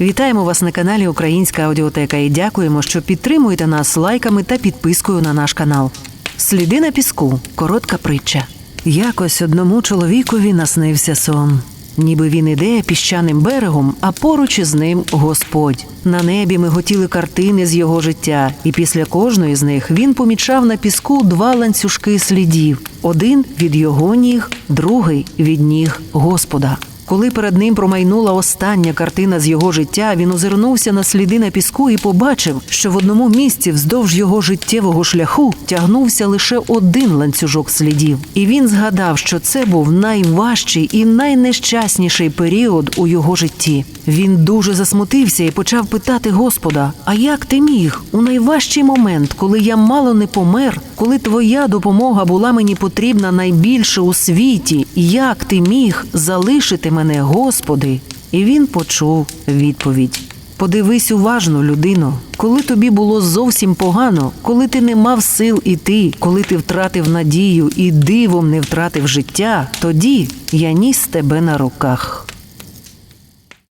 Вітаємо вас на каналі Українська аудіотека і дякуємо, що підтримуєте нас лайками та підпискою на наш канал. Сліди на піску. Коротка притча. Якось одному чоловікові наснився сон. Ніби він іде піщаним берегом, а поруч із ним Господь. На небі миготіли картини з його життя, і після кожної з них він помічав на піску два ланцюжки слідів: один від його ніг, другий від ніг Господа. Коли перед ним промайнула остання картина з його життя, він озирнувся на сліди на піску і побачив, що в одному місці вздовж його життєвого шляху тягнувся лише один ланцюжок слідів. І він згадав, що це був найважчий і найнещасніший період у його житті. Він дуже засмутився і почав питати Господа: А як ти міг у найважчий момент, коли я мало не помер, коли твоя допомога була мені потрібна найбільше у світі, як ти міг залишити мене, Господи? І він почув відповідь. Подивись уважно, людино, коли тобі було зовсім погано, коли ти не мав сил іти, коли ти втратив надію і дивом не втратив життя, тоді я ніс тебе на руках.